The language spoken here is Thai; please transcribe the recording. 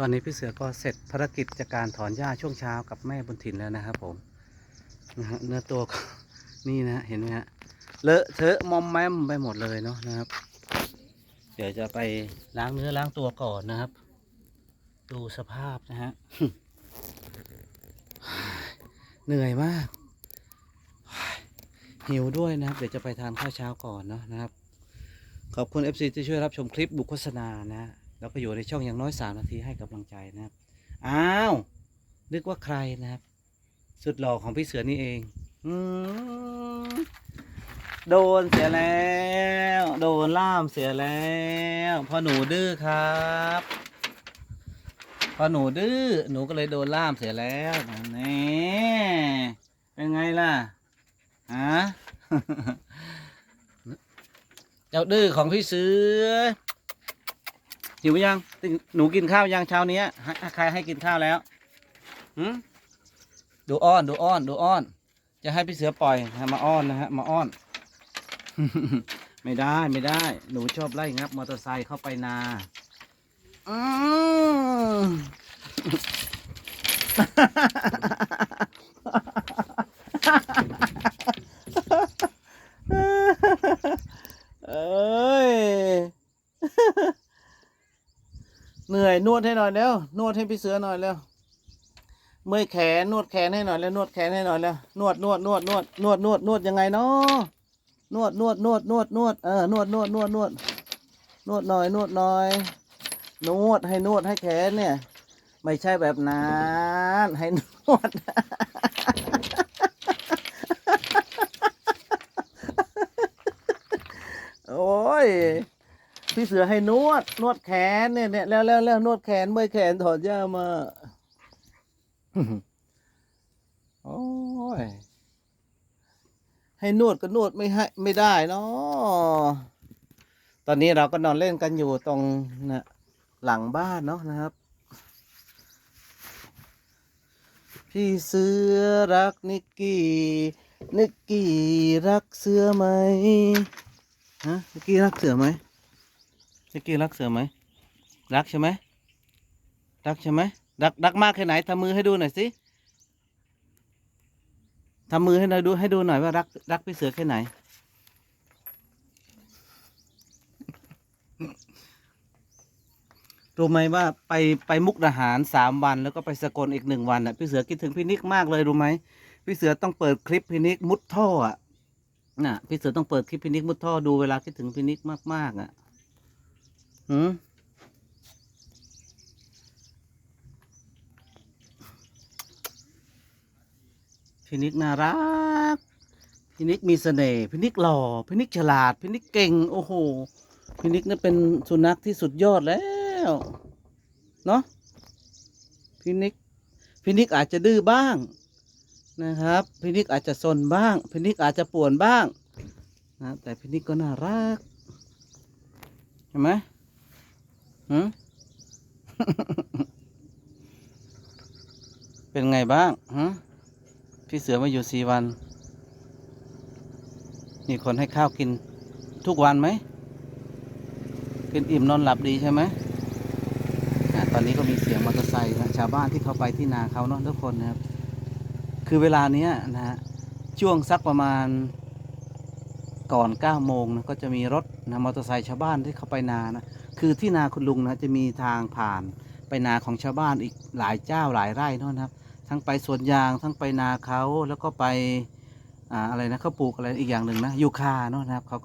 ตอนนี้พี่เสือก็เสร็จภารกิจจากการถอนหญ้าช่วงเช้ากับแม่บุญถิ่นแล้วนะครับผมนะฮะเนื้อตัวก็นี่นะเห็นไหมฮะเลอะเทอะมอมแมมไปหมดเลยเนาะนะครับ เดี๋ยวจะไปล้างเนื้อล้างตัวก่อนนะครับ ดูสภาพนะฮะ เหนื่อยมาก หิวด้วยนะครับ เดี๋ยวจะไปทานข้าวเช้าก่อนเนาะนะครับ ขอบคุณ FC ที่ช่วยรับชมคลิปบุคโฆษณานะ แล้วก็อยู่ในช่องอย่างน้อยสามนาทีให้กำลังใจนะครับ อ้าว นึกว่าใครนะครับ สุดหล่อของพี่เสือนี่เองอืโดนเสียแล้ว โดนล่ามเสียแล้วพอหนูดื้อครับพอหนูดื้อหนูก็เลยโดนล่ามเสียแล้วนี่เป็นไงล่ะฮะเจ้าดื้อของพี่เสือ หิวยังตึงหนูกินข้าวยังเช้านี้ใครให้กินข้าวแล้วหืมดูอ้อนดูอ้อนดูอ้อน จะให้พี่เสือปล่อยมาอ้อนนะฮะมาอ้อน ไม่ได้ไม่ได้ หนูชอบไล่งับมอเตอร์ไซค์เข้าไปนาอืม เอ้ย เหนื่อยนวดให้หน่อยแล้ว นวดให้พี่เสือหน่อยแล้ว เมื่อยแขนนวดแขนให้หน่อยแล้วนวดแขนให้หน่อยแล้วนวดนวดนวดนวดนวดนวดนวดยังไงเนาะนวดนวดนวดนวดนวดเออนวดนวดนวดนวดนวดหน่อยนวดหน่อย นวดให้นวดให้แขนเนี่ย ไม่ใช่แบบนั้นให้นวด โอ้ย พี่เสือให้นวด นวดแขนเนี่ยเนี่ยแล้วแล้วแล้วนวดแขนเมื่อยแขนถอดหญ้ามาโอ้ยให้นวดก็นวดไม่ให้ไม่ได้เนาะตอนนี้เราก็นอนเล่นกันอยู่ตรงนะหลังบ้านเนาะนะครับ พี่เสือรักนิกกี้นิกกี้รักเสือไหมฮะนิกกี้รักเสือไหม นิกกี้รักเสือไหมรักใช่ไหมรักใช่ไหมรักรักมากแค่ไหนทำมือให้ดูหน่อยสิทำมือให้หน่อยดูให้ดูหน่อยว่ารักรักพี่เสือแค่ไหน รู้ไหมว่าไปไปมุกดาหารสามวันแล้วก็ไปสกลอีกหนึ่งวันอะพี่เสือคิดถึงพี่นิกมากเลยรู้ไหมพี่เสือต้องเปิดคลิปพี่นิกมุดท่ออะน่ะพี่เสือต้องเปิดคลิปพี่นิกมุดท่อดูเวลาคิดถึงพี่นิกมากๆอะ หืมพี่นิกน่ารักพี่นิกมีเสน่ห์พี่นิกหล่อพี่นิกฉลาดพี่นิกเก่ง โอ้โหพี่นิกนี่เป็นสุนัขที่สุดยอดแล้ว เนาะพี่นิกพี่นิกอาจจะดื้อบ้าง นะครับพี่นิกอาจจะซนบ้างพี่นิกอาจจะป่วนบ้างนะแต่พี่นิกก็น่ารัก เห็นไหม หืมเป็นไงบ้างฮะพี่เสือมาอยู่สี่วัน มีคนให้ข้าวกินทุกวันไหม กินอิ่มนอนหลับดีใช่ไหมตอนนี้ก็มีเสียงมอเตอร์ไซค์นะชาวบ้านที่เขาไปที่นาเขาเนาะทุกคนนะครับ คือเวลาเนี้ยนะฮะช่วงสักประมาณ ก่อน9ก้าโมงนะก็จะมีรถนะมอเตอร์ไซค์ชาวบ้านที่เขาไปนานะคือที่นาคุณลุงนะจะมีทางผ่านไปนาของชาวบ้านอีกหลายเจ้าหลายไร่นะครับ ทั้งไปสวนยางทั้งไปนาเขาแล้วก็ไปออะไรนะเขาปลูกอะไรอีกอย่างหนึ่งนะยูคาเนาะนะครับเขาก็